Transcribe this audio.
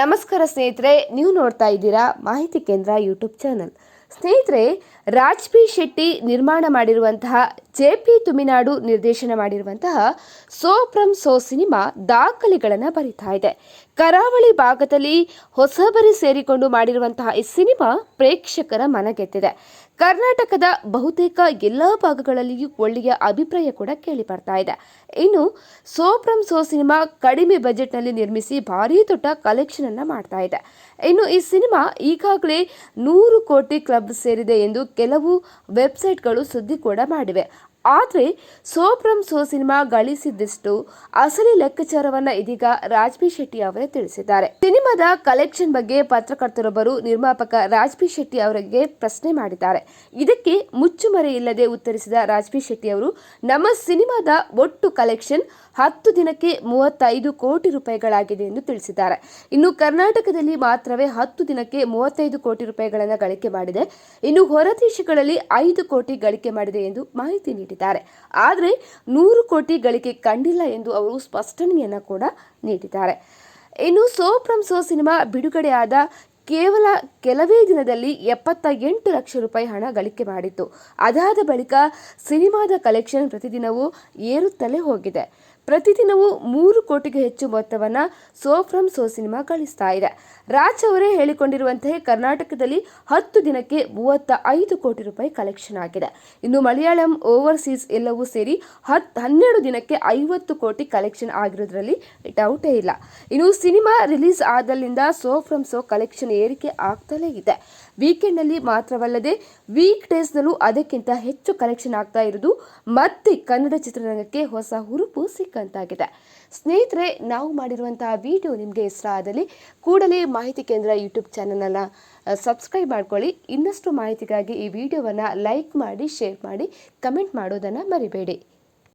ನಮಸ್ಕಾರ ಸ್ನೇಹಿತರೆ, ನೀವು ನೋಡ್ತಾ ಇದ್ದೀರಾ ಮಾಹಿತಿ ಕೇಂದ್ರ ಯೂಟ್ಯೂಬ್ ಚಾನಲ್. ಸ್ನೇಹಿತರೆ, ರಾಜ್ ಪಿ ಶೆಟ್ಟಿ ನಿರ್ಮಾಣ ಮಾಡಿರುವಂತಹ ಜೆ ಪಿ ತುಮಿನಾಡು ನಿರ್ದೇಶನ ಮಾಡಿರುವಂತಹ ಸೋ ಫ್ರಮ್ ಸೋ ಸಿನಿಮಾ ದಾಖಲೆಗಳನ್ನು ಬರಿತಾ ಇದೆ. ಕರಾವಳಿ ಭಾಗದಲ್ಲಿ ಹೊಸಬರಿ ಸೇರಿಕೊಂಡು ಮಾಡಿರುವಂತಹ ಈ ಸಿನಿಮಾ ಪ್ರೇಕ್ಷಕರ ಮನಗೆದ್ದಿದೆ ಕರ್ನಾಟಕದ ಬಹುತೇಕ ಎಲ್ಲ ಭಾಗಗಳಲ್ಲಿಯೂ ಒಳ್ಳೆಯ ಅಭಿಪ್ರಾಯ ಕೂಡ ಕೇಳಿ ಬರ್ತಾ ಇದೆ. ಇನ್ನು ಸೋ ಫ್ರಮ್ ಸೋ ಸಿನಿಮಾ ಕಡಿಮೆ ಬಜೆಟ್ನಲ್ಲಿ ನಿರ್ಮಿಸಿ ಭಾರೀ ದೊಡ್ಡ ಕಲೆಕ್ಷನ್ ಅನ್ನ ಮಾಡ್ತಾ ಇದೆ. ಇನ್ನು ಈ ಸಿನಿಮಾ ಈಗಾಗಲೇ ನೂರು ಕೋಟಿ ಕ್ಲಬ್ ಸೇರಿದೆ ಎಂದು ಕೆಲವು ವೆಬ್ಸೈಟ್ಗಳು ಸುದ್ದಿ ಕೂಡ ಮಾಡಿವೆ. ಆದರೆ ಸೋಪ್ರಂ ಸೋ ಸಿನಿಮಾ ಗಳಿಸಿದ್ದಷ್ಟು ಅಸಲಿ ಲೆಕ್ಕಾಚಾರವನ್ನ ಇದೀಗ ರಾಜ್ಬಿ ಶೆಟ್ಟಿ ಅವರೇ ತಿಳಿಸಿದ್ದಾರೆ. ಸಿನಿಮಾದ ಕಲೆಕ್ಷನ್ ಬಗ್ಗೆ ಪತ್ರಕರ್ತರೊಬ್ಬರು ನಿರ್ಮಾಪಕ ರಾಜ್ಬಿ ಶೆಟ್ಟಿ ಅವರಿಗೆ ಪ್ರಶ್ನೆ ಮಾಡಿದ್ದಾರೆ. ಇದಕ್ಕೆ ಮುಚ್ಚುಮರೆ ಇಲ್ಲದೆ ಉತ್ತರಿಸಿದ ರಾಜ್ಬಿ ಶೆಟ್ಟಿ ಅವರು, ನಮ್ಮ ಸಿನಿಮಾದ ಒಟ್ಟು ಕಲೆಕ್ಷನ್ ಹತ್ತು ದಿನಕ್ಕೆ ಮೂವತ್ತೈದು ಕೋಟಿ ರೂಪಾಯಿಗಳಾಗಿದೆ ಎಂದು ತಿಳಿಸಿದ್ದಾರೆ. ಇನ್ನು ಕರ್ನಾಟಕದಲ್ಲಿ ಮಾತ್ರವೇ ಹತ್ತು ದಿನಕ್ಕೆ ಮೂವತ್ತೈದು ಕೋಟಿ ರೂಪಾಯಿಗಳನ್ನು ಗಳಿಕೆ ಮಾಡಿದೆ. ಇನ್ನು ಹೊರ ದೇಶಗಳಲ್ಲಿ ಐದು ಕೋಟಿ ಗಳಿಕೆ ಮಾಡಿದೆ ಎಂದು ಮಾಹಿತಿ ನೀಡಿದ್ದಾರೆ. ಆದರೆ ನೂರು ಕೋಟಿ ಗಳಿಕೆ ಕಂಡಿಲ್ಲ ಎಂದು ಅವರು ಸ್ಪಷ್ಟನೆಯನ್ನು ಕೂಡ ನೀಡಿದ್ದಾರೆ. ಇನ್ನು ಸೋ ಫ್ರಮ್ ಸೋ ಸಿನಿಮಾ ಬಿಡುಗಡೆಯಾದ ಕೇವಲ ಕೆಲವೇ ದಿನದಲ್ಲಿ ಎಪ್ಪತ್ತ ಎಂಟು ಲಕ್ಷ ರೂಪಾಯಿ ಹಣ ಗಳಿಕೆ ಮಾಡಿತ್ತು. ಅದಾದ ಬಳಿಕ ಸಿನಿಮಾದ ಕಲೆಕ್ಷನ್ ಪ್ರತಿದಿನವೂ ಏರುತ್ತಲೇ ಹೋಗಿದೆ. ಪ್ರತಿದಿನವೂ ಮೂರು ಕೋಟಿಗೂ ಹೆಚ್ಚು ಮೊತ್ತವನ್ನು ಸೋ ಫ್ರಮ್ ಸೋ ಸಿನಿಮಾ ಗಳಿಸ್ತಾ ಇದೆ. ರಾಜ್ ಅವರೇ ಹೇಳಿಕೊಂಡಿರುವಂತೆ ಕರ್ನಾಟಕದಲ್ಲಿ ಹತ್ತು ದಿನಕ್ಕೆ ಮೂವತ್ತ ಐದು ಕೋಟಿ ರೂಪಾಯಿ ಕಲೆಕ್ಷನ್ ಆಗಿದೆ. ಇನ್ನು ಮಲಯಾಳಂ ಓವರ್ಸೀಸ್ ಎಲ್ಲವೂ ಸೇರಿ ಹತ್, ಹನ್ನೆರಡು ದಿನಕ್ಕೆ ಐವತ್ತು ಕೋಟಿ ಕಲೆಕ್ಷನ್ ಆಗಿರೋದ್ರಲ್ಲಿ ಡೌಟೇ ಇಲ್ಲ. ಇನ್ನು ಸಿನಿಮಾ ರಿಲೀಸ್ ಆದಲ್ಲಿಂದ ಸೋ ಫ್ರಮ್ ಸೋ ಕಲೆಕ್ಷನ್ ಏರಿಕೆ ಆಗ್ತಲೇ ಇದೆ. ವೀಕೆಂಡ್ನಲ್ಲಿ ಮಾತ್ರವಲ್ಲದೆ ವೀಕ್ ಡೇಸ್ನಲ್ಲೂ ಅದಕ್ಕಿಂತ ಹೆಚ್ಚು ಕಲೆಕ್ಷನ್ ಆಗ್ತಾ ಇರೋದು ಮತ್ತೆ ಕನ್ನಡ ಚಿತ್ರರಂಗಕ್ಕೆ ಹೊಸ ಹುರುಪು ಸಿಕ್ಕಂತಾಗಿದೆ ಸ್ನೇಹಿತರೆ, ನಾವು ಮಾಡಿರುವಂತಹ ವಿಡಿಯೋ ನಿಮಗೆ ಇಷ್ಟ ಆದಲ್ಲಿ ಕೂಡಲೇ ಮಾಹಿತಿ ಕೇಂದ್ರ ಯೂಟ್ಯೂಬ್ ಚಾನಲನ್ನು ಸಬ್ಸ್ಕ್ರೈಬ್ ಮಾಡ್ಕೊಳ್ಳಿ. ಇನ್ನಷ್ಟು ಮಾಹಿತಿಗಾಗಿ ಈ ವಿಡಿಯೋವನ್ನು ಲೈಕ್ ಮಾಡಿ ಶೇರ್ ಮಾಡಿ ಕಮೆಂಟ್ ಮಾಡೋದನ್ನು ಮರಿಬೇಡಿ.